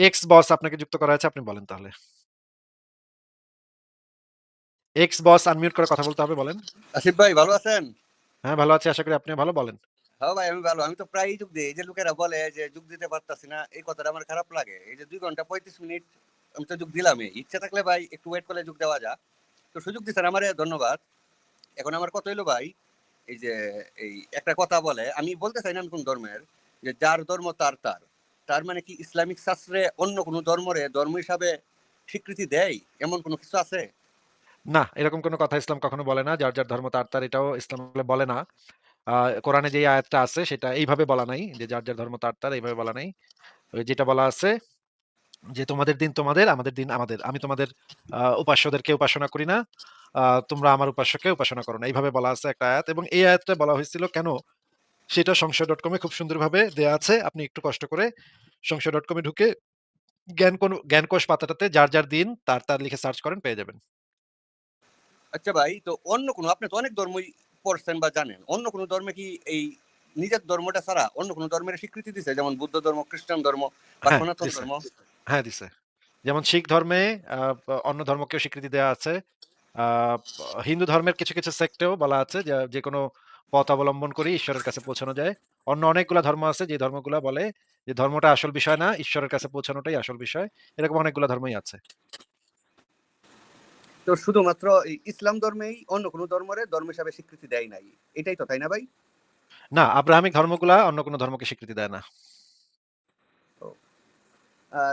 X বস আপনাকে যুক্ত করা হয়েছে আপনি বলেন তাহলে। এক্স বস আনমিউট করে কথা বলতে হবে বলেন। আসিফ ভাই ভালো আছেন? হ্যাঁ, ভালো আছি। আশা করি আপনিও ভালো বলেন। হ্যাঁ ভাই আমি ভালো। আমি তো প্রায়ই যোগ দেই। এই যে লোকেরা বলে যে যোগ দিতে পারতাছি না, এই কথাটা আমার খারাপ লাগে। এই যে ২ ঘণ্টা ৩৫ মিনিট আমি তো যোগ দিলামই। ইচ্ছা থাকলে ভাই একটু ওয়েট করলে যোগ দেওয়া যা। তো সুযোগ দিছেন আমারে ধন্যবাদ। এখন আমার কথা হইল ভাই, এই যে এই একটা কথা বলে, আমি বলতে চাই না আমি কোন ধর্মের, যে যার ধর্ম তার তার। তার মানে কি ইসলামিক শাস্ত্রে অন্য কোন ধর্মরে ধর্ম হিসাবে স্বীকৃতি দেয়? এমন কোন কিছু আছে? না, এরকম কোন কথা ইসলাম কখনো বলে না। যার, যার ধর্ম তার, তার এটাও ইসলাম বলে না। কোরআনে যেই আয়াতটা আছে সেটা এইভাবে বলা নাই যে যার, যার ধর্ম তার, তার এইভাবে বলা নাই। যেটা বলা আছে যে তোমাদের দিন তোমাদের, আমাদের দিন আমাদের। আমি তোমাদের উপাস্যদেরকে উপাসনা করি না। তোমরা আমার উপাস্যকে উপাসনা করো না। এইভাবে বলা আছে একটা আয়াত এবং এই আয়াতটা বলা হয়েছিল কেন? সেটা সংশয়.com এ খুব সুন্দরভাবে দেয়া আছে। আপনি একটু কষ্ট করে সংশয়.com এ ঢুকে জ্ঞান কোন জ্ঞানকোষ পাতাটাতে যার, যার দিন তার, তার লিখে সার্চ করেন পেয়ে যাবেন। আচ্ছা ভাই, তো অন্য কোন আপনি তো অনেক ধর্মই পড়ছেন বা জানেন। অন্য কোন ধর্মে কি এই নিজের ধর্মটা ছাড়া অন্য কোন ধর্মের স্বীকৃতি দিছে? যেমন বুদ্ধ ধর্ম, খ্রিস্টান ধর্ম বা হ্যাঁ, সনাতন ধর্ম? হ্যাঁ, দিছে। যেমন শিখ ধর্মে অন্য ধর্মকেও স্বীকৃতি দেয়া আছে। হিন্দু ধর্মের কিছু, কিছু সেক্টেও বলা আছে যে যেকোনো পথ অবলম্বন করে ঈশ্বরের কাছে পৌঁছানো যায়। অন্য অনেকগুলা ধর্ম আছে যে ধর্মগুলা বলে যে ধর্মটা আসল বিষয় না, ঈশ্বরের কাছে পৌঁছানোটাই আসল বিষয়। এরকম অনেকগুলা ধর্মই আছে। তো শুধুমাত্র ইসলাম ধর্মেই অন্য কোন ধর্মরে ধর্ম হিসাবে স্বীকৃতি দেয় নাই। এটাই তো, তাই না ভাই? না, আব্রাহামিক ধর্মগুলা অন্য কোন ধর্মকে স্বীকৃতি দেয় না।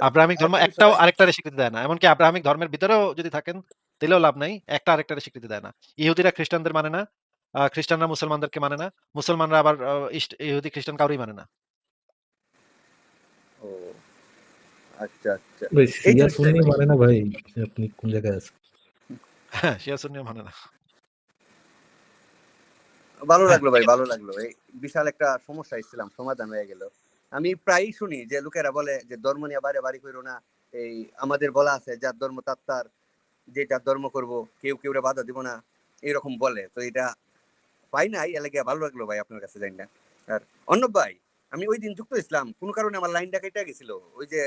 আব্রাহামিক ধর্ম একটাও আরেকটারে স্বীকৃতি দেয় না। এমনকি আব্রাহামিক ধর্মের ভিতরেও যদি থাকেন তাইলেও লাভ নাই। একটা আরেকটারে স্বীকৃতি দেয় না। ইহুদিরা খ্রিস্টানদের মানে না। আ খ্রিস্টানরা মুসলমানদেরকে মানে না। মুসলমানরা আবার ইহুদি খ্রিস্টান কাউরই মানে না। ও। আচ্ছা, আচ্ছা। শিয়া সুন্নি মানে না ভাই। আপনি কোন জায়গায় আছেন? হ্যাঁ, শিয়া মানে না। ভালো লাগল ভাই, ভালো লাগল। এই বিশাল একটা সমস্যা ইসলাম সমাধান হয়ে গেল। আমি প্রায়ই শুনি যে লোকেরা বলে যে ধর্ম নিয়ে বাড়াবাড়ি কইরো না। এই আমাদের বলা আছে যার ধর্ম তার তার। যে যার ধর্ম করব, কেউ কেউ বাধা দিব না। এরকম বলে। তো এটা পাই নাই এর লাগি ভালো লাগল ভাই আপনার কাছে জাইনা। আর অর্ণব ভাই, আমি ঐদিন যুক্ত হইছিলাম। কোন কারণে আমার লাইনটা কাইটা গেছিল। ওই যে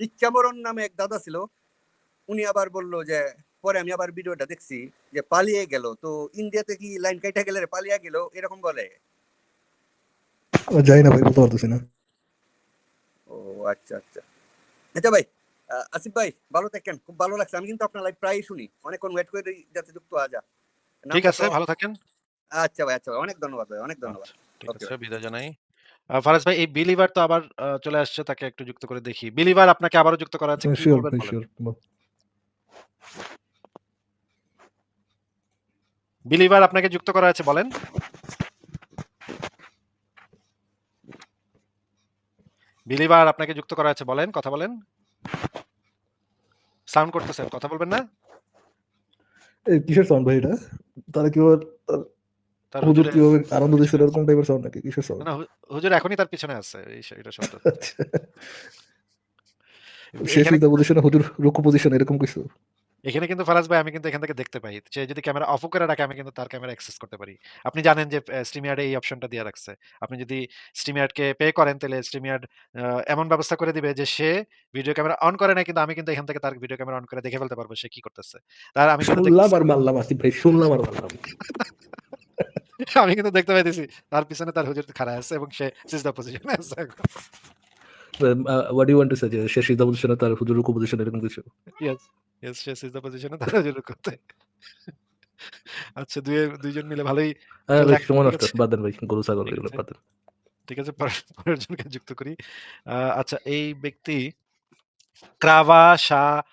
ইচ্ছামরণ নামে এক দাদা ছিল। উনি আবার বলল যে পরে আমি আবার ভিডিওটা দেখছি যে পালিয়ে গেল। তো ইন্ডিয়াতে কি লাইন কাইটা গেলে পালিয়ে গেল এরকম বলে? ও জানি না ভাই বলতে পারতেছি না। ও আচ্ছা, আচ্ছা। আচ্ছা ভাই, আসিফ ভাই ভালো থাকেন। খুব ভালো লাগছে। আমি কিন্তু আপনার লাইভ প্রায়ই শুনি। অনেকক্ষণ ওয়েট করে যাতে যুক্ত হওয়া যায়। ঠিক আছে, ভালো থাকেন। আচ্ছা ভাই, আচ্ছা ভাই। অনেক ধন্যবাদ ভাই, অনেক ধন্যবাদ। আচ্ছা, ঠিক আছে। বিদায় জানাই। ফারাজ ভাই এই বিলিভার তো আবার চলে আসছে তাকে একটু যুক্ত করে দেখি। বিলিভার আপনাকে আবারও যুক্ত করা আছে। কি? বিলিভার আপনাকে যুক্ত করা আছে বলেন। বিলিভার আপনাকে যুক্ত করা আছে বলেন, কথা বলেন। সাউন্ড করতেছেন, কথা বলবেন না? এই কিসের সাউন্ড ভাই এটা? তারা তার হুজুর কীভাবে আনন্দ আছে। এরকম টাইপের সাউন্ড নাকি? কিসের সাউন্ড? না হুজুর এখনই তার পিছনে আছে। এই এটা শব্দ। শেষ পজিশনে হুজুর রুকু পজিশন এরকম কিছু? এখানে কিন্তু ফারাজ ভাই আমি কিন্তু এখান থেকে দেখতে পাই। সে যদি ক্যামেরা অফও করে রাখে আমি কিন্তু তার ক্যামেরা অ্যাক্সেস করতে পারি। আপনি জানেন যে এই অপশনটা দিয়া রাখছে। আপনি যদি StreamYard কে পে করেন তাহলে আ এমন ব্যবস্থা করে দিবে যে সে ভিডিও ক্যামেরা অন করে না কিন্তু আমি কিন্তু এখান থেকে তার ভিডিও ক্যামেরা অন করে দেখে ফেলতে পারব সে কি করতেছে। তার আমি শুনলাম আর মারলাম আসিফ ভাই, শুনলাম আর মারলাম। আমি কিন্তু দেখতে পাইতেছি তার পিছনে তার হুজুর খাড়া আছে এবং সে সিজদা পজিশনে আছে you want to say যে শেষ সিজদা পজিশনে তার হুজুর রুকু পজিশন এরকম কিছু? ইয়েস, ইয়েস সে সিজদা পজিশনে তার হুজুর রুকুতে। আচ্ছা ২ এ ২ জন মিলে ভালোই সময় নষ্ট। বাদ দেন ভাই। গরু ছাগল এগুলো। বাদ দেন। ঠিক আছে পরের জনকে যুক্ত করি। আচ্ছা এই ব্যক্তি ক্রাভাশাখেলিয়া,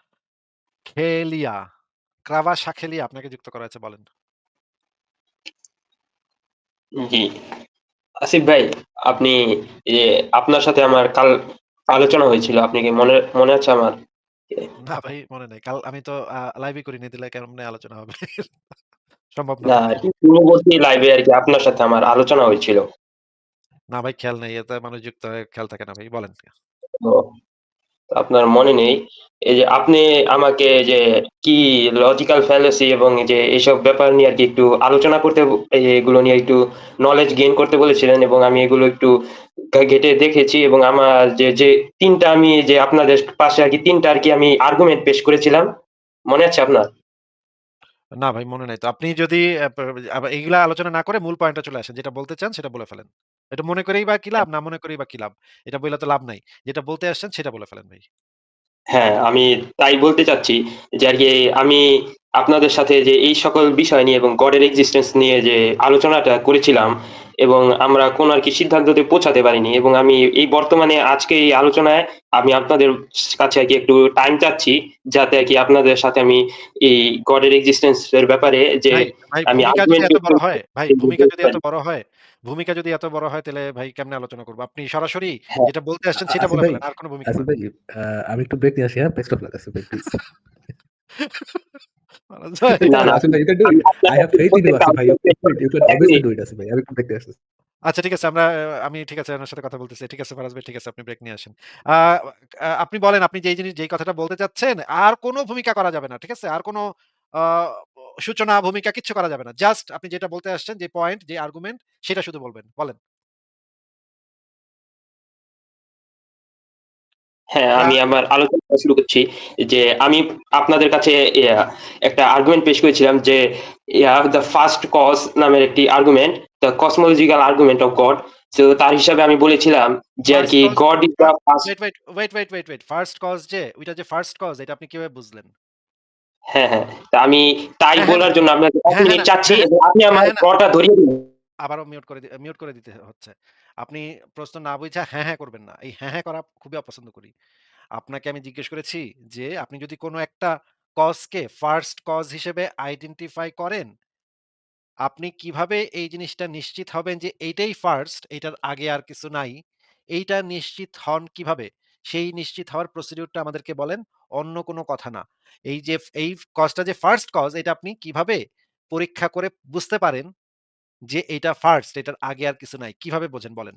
ক্রাভাশাখেলিয়া আপনাকে যুক্ত করা আছে বলেন। জি। আসিফ ভাই, আপনি এই যে আপনার সাথে আমার কাল আলোচনা হয়েছিল। আপনি কি মনে মনে আছে আমার? না ভাই মনে নাই। কাল আমি তো আ লাইভই করিনি দিলে কেমনে আলোচনা হবে? সম্ভব না না। আরকি পূর্ববর্তী লাইভে আরকি আপনার সাথে আমার আলোচনা হয়েছিল। না ভাই খেয়াল নেই। এতে মানুষ যুক্ত হয়ে খেয়াল থাকে না ভাই। বলেন। ও আপনার মনে নেই। এই যে আপনি আমাকে যে কি লজিক্যাল ফ্যালাসি এবং যে এইসব ব্যাপার নিয়ে আরকি একটু আলোচনা করতে এগুলো নিয়ে একটু নলেজ গেইন করতে বলেছিলেন এবং আমি এগুলো একটু ঘেটে দেখেছি এবং আমার যে যে তিনটা আমি যে আপনাদের পাশে আর কি তিনটা আর কি আমি আর্গুমেন্ট পেশ করেছিলাম মনে আছে আপনার না ভাই, মনে নাই তো। আপনি যদি এইগুলা আলোচনা না করে মূল পয়েন্টটা চলে আসেন। যেটা বলতে চান সেটা বলে ফেলেন। এটা মনে করেই বা কি লাভ, না মনে করেই বা কি লাভ? এটা বইলা তো লাভ নাই। যেটা বলতে আসছেন সেটা বলে ফেলেন ভাই। হ্যাঁ, আমি তাই বলতে চাচ্ছি যে আরকি আমি আপনাদের সাথে যে এই সকল বিষয় নিয়ে এবং গডের এক্সিস্টেন্স নিয়ে যে আলোচনাটা করেছিলাম এবং আমরা কোনো আরকি সিদ্ধান্ততে পৌঁছাতে পারিনি এবং আমি এই বর্তমানে আজকে এই আলোচনায় আমি আপনাদের কাছে আরকি একটু টাইম চাচ্ছি যাতে আরকি আপনাদের সাথে আমি এই গডের এক্সিস্টেন্স এর ব্যাপারে যে ভাই, ভাই আমি ভূমিকা যদি এত বড় হয়, ভাই ভূমিকা যদি এত বড় হয় ভূমিকা যদি এত বড় হয় তাহলে ভাই কেমনে আলোচনা করব? আপনি সরাসরি হ্যাঁ। যেটা বলতে আসছেন সেটা বলে ফেলেন। আর কোনো ভূমিকা আমি একটু ব্রেক নিয়ে আসি হ্যাঁ? Best of luck please. একটু ব্রেক আসতেছি। আচ্ছা ঠিক আছে আমরা আমি ঠিক আছে আপনার সাথে কথা বলতেছি। ঠিক আছে ফারাজ ভাই ঠিক আছে আপনি ব্রেক নিয়ে আসেন। আপনি বলেন আপনি যেই জিনিস যেই কথাটা বলতে চাচ্ছেন আর কোনো ভূমিকা করা যাবে না। ঠিক আছে? আর কোনো সূচনা ভূমিকা কিচ্ছু করা যাবে না। জাস্ট আপনি যেটা বলতে আসছেন যে পয়েন্ট, যে আর্গুমেন্ট সেটা শুধু বলবেন। বলেন। হ্যাঁ, আমি আমার আলোচনা শুরু করছি যে আমি আপনাদের কাছে একটা আর্গুমেন্ট পেশ করেছিলাম যে দ্য ফার্স্ট কজ নামের একটি argument the cosmological argument of God তো তার হিসাবে আমি বলেছিলাম যে আর কি God is the first wait, wait, wait, wait, wait, wait. First cause যে ওইটা যে ফার্স্ট কজ এটা আপনি কীভাবে বুঝলেন? হ্যাঁ, হ্যাঁ। আমি তাই হ্যাঁ, হ্যাঁ, বলার জন্য আপনাকে ১ হ্যাঁ, মিনিট চাচ্ছি আপনি আমার। রটা ধরিয়ে দিন। আবারও মিউট করে মিউট করে দিতে হচ্ছে। আপনি প্রশ্ন না বুঝা হ্যাঁ, হ্যাঁ করবেন না। এই হ্যাঁ, হ্যাঁ করা খুবই অপছন্দ করি। আপনাকে আমি জিজ্ঞেস করেছি যে আপনি যদি কোনো একটা কজ কে ফার্স্ট কজ হিসেবে আইডেন্টিফাই করেন আপনি কীভাবে এই জিনিসটা নিশ্চিত হবেন যে এইটাই ফার্স্ট, এটার আগে আর কিছু নাই? এইটা নিশ্চিত হন কীভাবে? সেই নিশ্চিত হওয়ার প্রসিডিউরটা আমাদেরকে বলেন। অন্য কোনো কথা না। এই যে এই কজটা যে ফার্স্ট কজ এটা আপনি কীভাবে পরীক্ষা করে বুঝতে পারেন যে এটা ফার্স্ট, এটার আগে আর কিছু নাই? কীভাবে বোঝেন বলেন?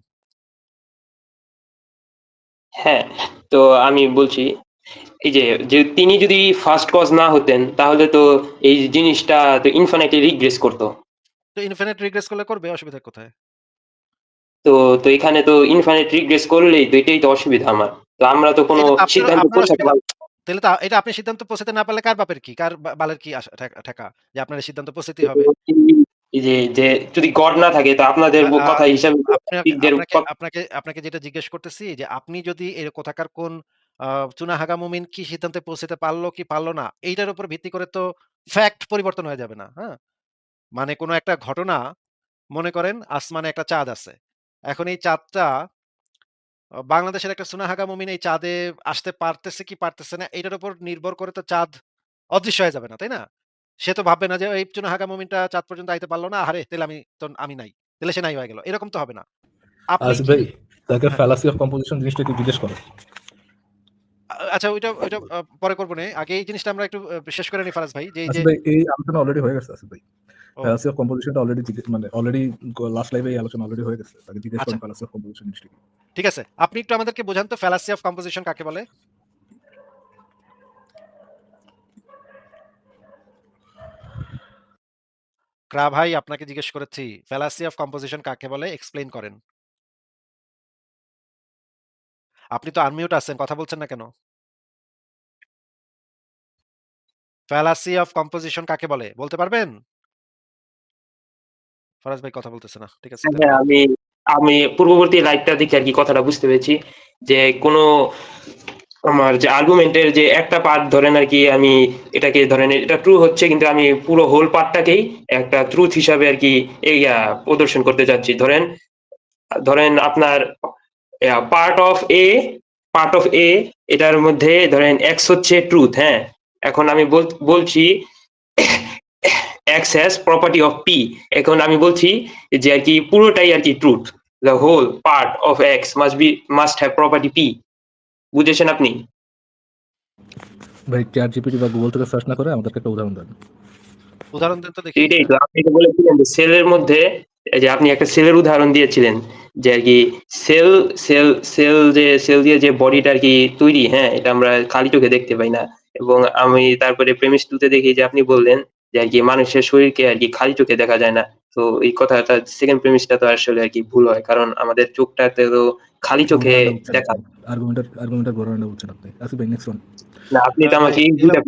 হ্যাঁ, তো আমি বলছি এই যে, যে তিনি যদি ফার্স্ট কজ না হতেন তাহলে তো এই জিনিসটা তো ইনফিনিটলি রিগ্রেস করত। তো ইনফিনিট রিগ্রেস করলে করবে, অসুবিধা কোথায়? তো, তো এখানে তো ইনফিনিট রিগ্রেস করলেই তো এটাই তো অসুবিধা আমার। আমরা তো কোনো সিদ্ধান্তে পৌঁছাতে। তাহলে তো এটা আপনি সিদ্ধান্ত পৌঁছাতে না পারলে কার বাপের কি? কার বালের কি ঠেকা? যে আপনার সিদ্ধান্ত পৌঁছাতেই হবে? যে, যে যদি গড না থাকে তো আপনাদের কথা হিসাবে আপনাকে আপনাকে যেটা জিজ্ঞেস করতেছি যে আপনি যদি এর কোথাকার কোন চুনাহাগা মুমিন কি সিদ্ধান্তে পৌঁছাতে পারল কি পারল না? এইটার উপর ভিত্তি করে তো ফ্যাক্ট পরিবর্তন হয়ে যাবে না, হ্যাঁ? মানে কোন একটা ঘটনা মনে করেন আসমানে একটা চাঁদ আছে। এখন এই চাঁদটা বাংলাদেশের একটা চুনাহাগা মুমিন এই চাঁদে আসতে পারতেছে কি পারতেছে না এটার উপর নির্ভর করে তো চাঁদ অদৃশ্য হয়ে যাবে না, তাই না? সে তো ভাববে না যে এই চুনাহাগা মুমিনটা চাঁদ পর্যন্ত আইতে পারল না। আহারে! তাইলে আমি তো আমি নাই। তাইলে সে নাই হয়ে গেল। এরকম তো হবে না। আসিফ ভাই, তাকে। ফ্যালাসি অফ কম্পোজিশন জিনিসটা একটু জিজ্ঞেস করো। আচ্ছা ওইটা ওইটা পরে পরে করবনে। আগে এই জিনিসটা আমরা একটু শেষ করে নিই ফারাজ ভাই। যে এই এই আলোচনা অলরেডি হয়ে গেছে আসিফ ভাই। অফ কম্পোজিশনটা অলরেডি মানে অলরেডি লাস্ট লাইভে এই আলোচনা অলরেডি হয়ে গেছে। তাকে জিজ্ঞেস। করেন অফ কম্পোজিশন জিনিসটা ঠিক আছে। আপনি একটু আমাদেরকে বোঝান তো ফ্যালাসি অফ কম্পোজিশন কাকে বলে? ক্রা ভাই আপনাকে জিজ্ঞেস করেছি। ফ্যালাসি অফ কম্পোজিশন কাকে বলে এক্সপ্লেইন করেন। আপনি তো আনমিউট আছেন। কথা বলছেন না কেন? ফ্যালাসি অফ কম্পোজিশন কাকে বলে? বলতে পারবেন? ফারাজ ভাই কথা বলতেছে না। ঠিক আছে। হ্যাঁ, আমি আমি পূর্ববর্তী লাইভটা দেখে আর কি কথাটা বুঝতে পেরেছি। যে কোনো আমার যে আর্গুমেন্টের যে একটা পার্ট ধরেন আর কি আমি এটাকে ধরেন এটা ট্রু হচ্ছে কিন্তু আমি পুরো হোল পার্টটাকেই একটা ট্রুথ হিসাবে আর কি এই প্রদর্শন করতে চাচ্ছি। ধরেন ধরেন আপনার part of a part of a এটার মধ্যে ধরেন এক্স হচ্ছে ট্রুথ, হ্যাঁ? এখন আমি বল বলছি X has property of P এখন আমি বলছি যে আর কি পুরোটাই আর কি truth. The whole part of X must be must have property P বুঝেছেন আপনি? ভাই ChatGPT বা Google থেকে সার্চ না করে আমাদেরকে একটা উদাহরণ দেন। উদাহরণ দেন তো দেখি। এটাই তো আপনি তো বলেছিলেন যে সেলের মধ্যে এই যে আপনি একটা সেলের উদাহরণ দিয়েছিলেন। যে আর কি সেল সেল সেল যে সেল দিয়ে যে বডিটা আর কি তৈরি, হ্যাঁ? এটা আমরা খালি চোখে দেখতে পাই না। এবং আমি তারপরে প্রেমিস টুতে দেখি যে আপনি বললেন যে আর কি মানুষের শরীরকে আর কি খালি চোখে দেখা যায় না। তো এই কথাটা সেকেন্ড প্রেমিসটা তো আসলে আর কি ভুল হয় কারণ আমাদের চোখটাতে তো খালি চোখে দেখা। আর্গুমেন্টার আর্গুমেন্টার ঘটনাটা বুঝছেন আপনি। আসি ভাই নেক্সট ওয়ান না আপনি তো আমাকে এই দুইটা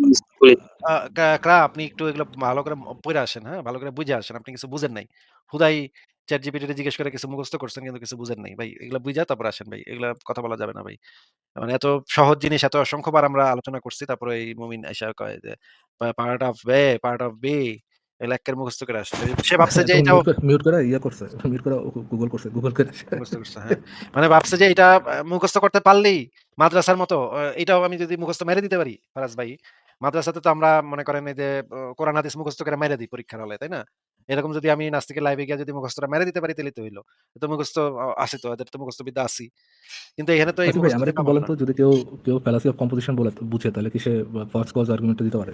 ক্রা আপনি একটু এগুলো ভালো করে পড়ে আসেন হ্যাঁ? ভালো করে বুঝে আসেন। আপনি কিছু বুঝেন নাই। হুদাই চ্যাট জিপিটি জিজ্ঞেস করে কিছু মুখস্থ করছেন কিন্তু কিছু বুঝেন নাই ভাই এগুলো বুঝা তারপর আসেন ভাই এগুলা কথা বলা যাবে না ভাই। মানে এত সহজ জিনিস এত অসংখ্যবার আমরা আলোচনা করছি তারপরে এই মুমিন এসে কয় যে part of B part of B মুখস্থ করে আসছে। সে ভাবছে যে এটাও মিউট করে ইয়া করছে মিউট করে গুগল করছে গুগল করে মুখস্থ করছে হ্যাঁ। মানে ভাবছে যে এটা মুখস্থ করতে পারলেই মাদ্রাসার মতো এটাও আমি যদি মুখস্থ মেরে দিতে পারি ফারাজ ভাই মাদ্রাসাতে তো আমরা মনে করেন এই যে কোরআন হাদিস মুখস্থ করে মেরে দিই পরীক্ষার হলে তাই না? এরকম যদি আমি নাস্তিকের লাইভে গিয়ে যদি মুখস্থটা মেরে দিতে পারি তাহলে তো হইল। তো মুখস্থ আছে তো এদের তো মুখস্থ বিদ্যা আছি কিন্তু এখানে তো এই মুখস্থ বিদ্যা বলেন তো যদি কেউ কেউ ফ্যালাসি অফ কম্পোজিশন বলে বুঝে তাহলে কি সে ফার্স্ট কজ আর্গুমেন্টটা দিতে পারে?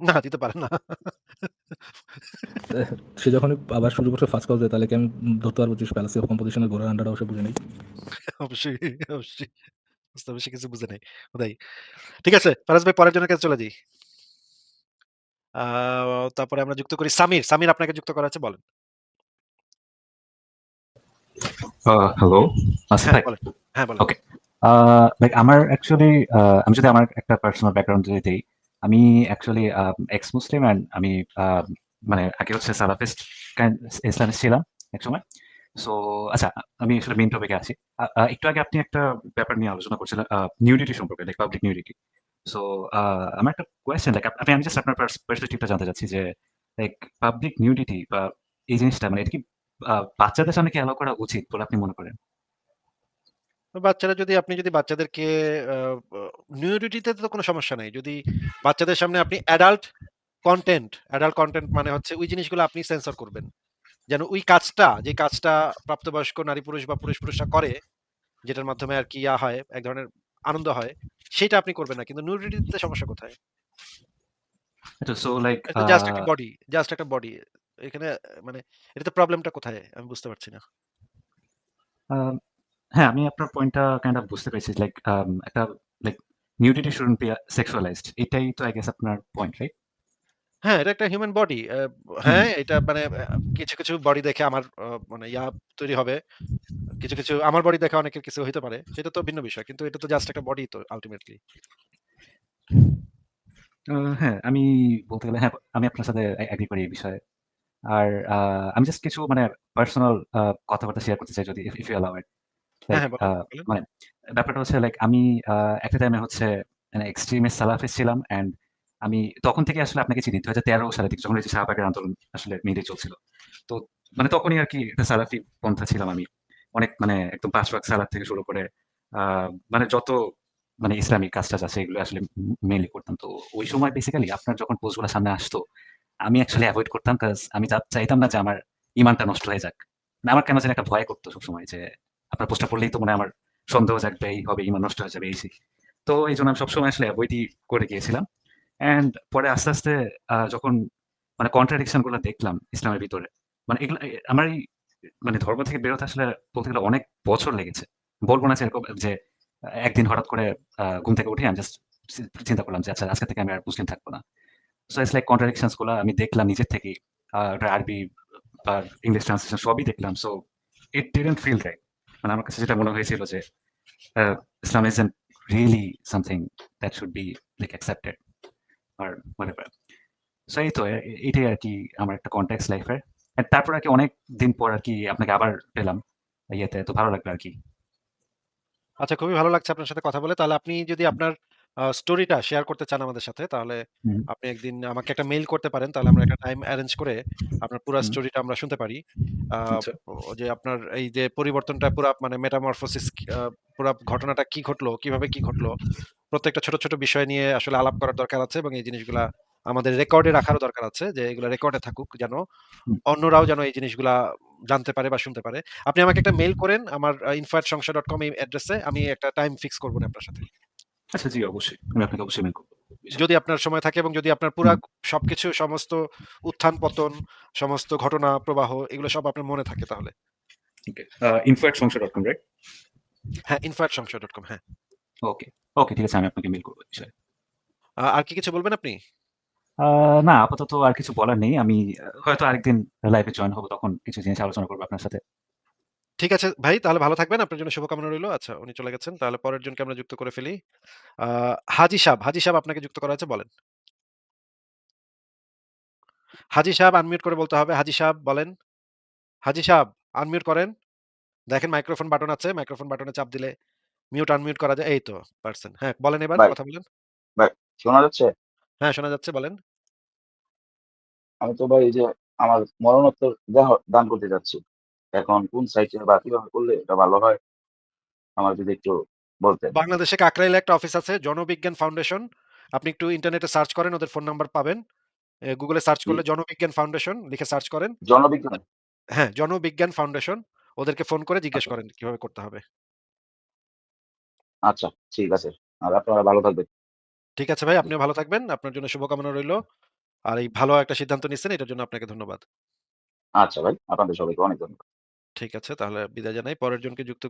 না দিতে পারে না। সে যখন আবার শুরু করছে ফার্স্ট কজ দেয় তাহলে কি আমি ধরতে পারব যে ফ্যালাসি অফ কম্পোজিশনের ঘোড়ার আন্ডারটাও সে বুঝে নেই? অবশ্যই অবশ্যই। হবে সে কিছু বুঝে নাই। ঠিক আছে ফারাজ ভাই পরের জনের কাছে চলে যাই। আহ, তারপরে আমরা যুক্ত করি সামির। সামির আপনাকে যুক্ত করা আছে বলেন। হ্যালো হ্যাঁ বলেন। হ্যাঁ বলেন। Okay. লাইক আমার অ্যাকচুয়ালি আমি যদি আমার একটা পার্সোনাল ব্যাকগ্রাউন্ড যদি দিই আমি অ্যাকচুয়ালি এক্স মুসলিম অ্যান্ড আমি আহ, মানে আগে হচ্ছে সালাফিস্ট ইসলামিস্ট ছিলাম এক সময় সো আচ্ছা আমি আসলে মেইন টপিকে আছি। আ- আ, একটু আগে আপনি একটা ব্যাপার নিয়ে আলোচনা করছিলেন নিউডিটি সম্পর্কে লাইক পাবলিক নিউডিটি সো আমার একটা কোয়েশ্চেন লাইক আপনি, আমি জাস্ট আপনার পার্সপেক্টিভটা জানতে চাচ্ছি যে লাইক পাবলিক নিউডিটি বা এই জিনিসটা মানে এটা কি বাচ্চাদের সামনে কি অ্যালাউ করা উচিত বলে আপনি মনে করেন? বাচ্চারা যদি, আপনি যদি বাচ্চাদেরকে নিউডিটিতে তো কোনো সমস্যা নাই। যদি বাচ্চাদের সামনে আপনি অ্যাডাল্ট কন্টেন্ট অ্যাডাল্ট কন্টেন্ট মানে হচ্ছে ওই জিনিসগুলো আপনি সেন্সর করবেন। যেন ওই কাজটা, যে কাজটা প্রাপ্তবয়স্ক নারী পুরুষ বা পুরুষ পুরুষরা করে, যেটার মাধ্যমে আর কি ইয়া হয়, এক ধরনের আনন্দ হয় সেটা আপনি করবেন না কিন্তু নিউডিটিতে সমস্যা কোথায়? এটা সো লাইক এটা জাস্ট একটা বডি জাস্ট একটা বডি এখানে মানে এটাতে প্রবলেমটা কোথায়? আমি বুঝতে পারছি না। হ্যাঁ আমি আপনার পয়েন্টটা কাইন্ড অফ বুঝতে পেরেছি। লাইক একটা like nudity shouldn't be sexualized এটাই তো আই গেস আপনার পয়েন্ট রাইট হ্যাঁ এটা একটা হিউম্যান বডি হ্যাঁ এটা মানে কিছু কিছু বডি দেখে আমার মানে ইয়া তৈরি হবে। কিছু কিছু আমার বডি দেখে অনেকের কিছু হইতে পারে সেটা তো ভিন্ন বিষয় কিন্তু এটা তো জাস্ট একটা বডি তো আলটিমেটলি হ্যাঁ আমি বলতে গেলে হ্যাঁ আমি আপনার সাথে এগ্রি করি এই বিষয়ে। আর আমি জাস্ট কিছু মানে পার্সোনাল কথাবার্তা শেয়ার করতে চাই যদি ইফ ইউ অ্যালাউ ইট হ্যাঁ হ্যাঁ বলেন, বলেন। মানে ব্যাপারটা হচ্ছে লাইক আমি একটা টাইমে হচ্ছে মানে এক্সট্রিমিস্ট সালাফিস্ট ছিলাম অ্যান্ড আমি তখন থেকে আসলে আপনাকে চিনি। দু হাজার তেরো সালে থেকে যখন যে শাহবাগের আন্দোলন আসলে মেয়েদের চলছিল। তো মানে তখনই আর কি একটা সালাফি পন্থা ছিলাম আমি। অনেক মানে একদম পাঁচ ভাগ সালাদ থেকে শুরু করে মানে যত মানে ইসলামিক কাজ টাজ আছে এগুলো আসলে মেনলি করতাম। তো ওই সময় বেসিক্যালি আপনার যখন পোস্টগুলো সামনে আসতো, আমি অ্যাকচুয়ালি অ্যাভয়েড করতাম কাজ আমি চাইতাম না যে আমার ইমানটা নষ্ট হয়ে যাক। না, আমার কেন যেন একটা ভয় করতো সবসময় যে আপনার পোস্টটা পড়লেই তো মনে আমার সন্দেহ জাগবে এই হবে, ইমান নষ্ট হয়ে যাবে, এই তো এই জন্য আমি সবসময় আসলে অ্যাভয়েডই করে গিয়েছিলাম। অ্যান্ড পরে আস্তে আস্তে যখন মানে কন্ট্রাডিকশনগুলো দেখলাম ইসলামের ভিতরে মানে এগুলো আমার এই মানে ধর্ম থেকে বেরোতে আসলে বলতে গেলে অনেক বছর লেগেছে। বলব না যে এরকম যে, একদিন হঠাৎ করে ঘুম থেকে উঠে আমি জাস্ট চিন্তা করলাম যে আচ্ছা আজকে থেকে আমি আর মুসলিম থাকব না। সো ইটস লাইক কন্ট্রাডিকশনসগুলো আমি দেখলাম নিজের থেকে আরবি আর ইংলিশ ট্রান্সলেশন সবই দেখলাম। So it didn't feel right মানে আমার কাছে যেটা মনে হয়েছিল যে Islam Islam really something that should be be, like accepted মানে সো এই তো এটাই আর কি আমার একটা কন্ট্যাক্ট লাইফের তারপর আর কি অনেক দিন পর আর কি আপনাকে আবার পেলাম ইয়েতে, তো ভালো লাগল আর কি। আচ্ছা খুবই ভালো লাগছে আপনার সাথে কথা বলে। তাহলে আপনি যদি আপনার স্টোরিটা শেয়ার করতে চান আমাদের সাথে তাহলে আপনি একদিন আমাকে একটা মেইল করতে পারেন তাহলে আমরা একটা টাইম অ্যারেঞ্জ করে আপনার পুরো স্টোরিটা আমরা শুনতে পারি। আচ্ছা। যে আপনার এই যে পরিবর্তনটা পুরো মানে মেটামরফোসিস পুরো ঘটনাটা কি ঘটলো কীভাবে কি ঘটলো প্রত্যেকটা ছোট ছোট বিষয় নিয়ে আসলে আলাপ করার দরকার আছে এবং এই জিনিসগুলা আমাদের রেকর্ডে রাখারও দরকার আছে যে এগুলো রেকর্ডে থাকুক যেন অন্যরাও যেন এই জিনিসগুলা জানতে পারে বা শুনতে পারে। আপনি আমাকে একটা মেইল করেন আমার ইনফার্ট সংসার ডট কম এই অ্যাড্রেসে আমি একটা টাইম ফিক্স করব আপনার সাথে। আচ্ছা জি অবশ্যই। আমি আপনাকে অবশ্যই মেল করব। যদি আপনার সময় থাকে এবং যদি আপনার পুরা সবকিছু সমস্ত উত্থান পতন সমস্ত ঘটনা প্রবাহ এগুলো সব আপনার মনে থাকে তাহলে? Okay in fact Sangsar dot com right হ্যাঁ ডট কম হ্যাঁ। ওকে। ওকে ঠিক আছে আমি আপনাকে মেল করব বিষয়ে। আর কি কিছু বলবেন আপনি? না আপাতত আর কিছু বলার নেই। আমি হয়তো আরেকদিন লাইভে জয়েন হব তখন কিছু জিনিস আলোচনা করব আপনার সাথে। ঠিক আছে ভাই তাহলে ভালো থাকবেন। আপনার জন্য শুভকামনা রইল। আচ্ছা উনি চলে গেছেন। তাহলে পরের জনকে আমরা যুক্ত করে ফেলি। আহ, হাজি সাহেব হাজি সাহেব আপনাকে যুক্ত করা আছে বলেন। হাজি সাহেব আনমিউট করে বলতে হবে। হাজি সাহেব বলেন। হাজি সাহেব আনমিউট করেন। দেখেন মাইক্রোফোন বাটন আছে। মাইক্রোফোন বাটনে চাপ দিলে মিউট আনমিউট করা যায়। এই তো পারছেন। হ্যাঁ বলেন এবার কথা বলেন। ভাই শোনা যাচ্ছে? হ্যাঁ শোনা যাচ্ছে বলেন। আমি তো ভাই এই যে আমার মরণোত্তর দেহ দান করতে যাচ্ছি। এখন কোন সাইটে বা কীভাবে করলে এটা ভালো হয়? আমার যদি একটু বলতেন। বাংলাদেশে কাকরাইলে একটা অফিস আছে জনবিজ্ঞান ফাউন্ডেশন আপনি একটু ইন্টারনেটে সার্চ করেন ওদের ফোন নাম্বার পাবেন। গুগলে সার্চ করলে জনবিজ্ঞান ফাউন্ডেশন লিখে সার্চ করেন। জনবিজ্ঞান? হ্যাঁ জনবিজ্ঞান ফাউন্ডেশন ওদেরকে ফোন করে জিজ্ঞেস আচ্ছা। করেন কীভাবে করতে হবে। আচ্ছা ঠিক আছে। আর আপনারা ভালো থাকবেন। ঠিক আছে ভাই আপনিও ভালো থাকবেন। আপনার জন্য শুভকামনা রইল। আর এই ভালো একটা সিদ্ধান্ত নিচ্ছেন এটার জন্য আপনাকে ধন্যবাদ। আচ্ছা ভাই আপনাদের সবাইকে অনেক ধন্যবাদ। ঠিক আছে তাহলে বিদায় জানাই। পরের জনকে যুক্ত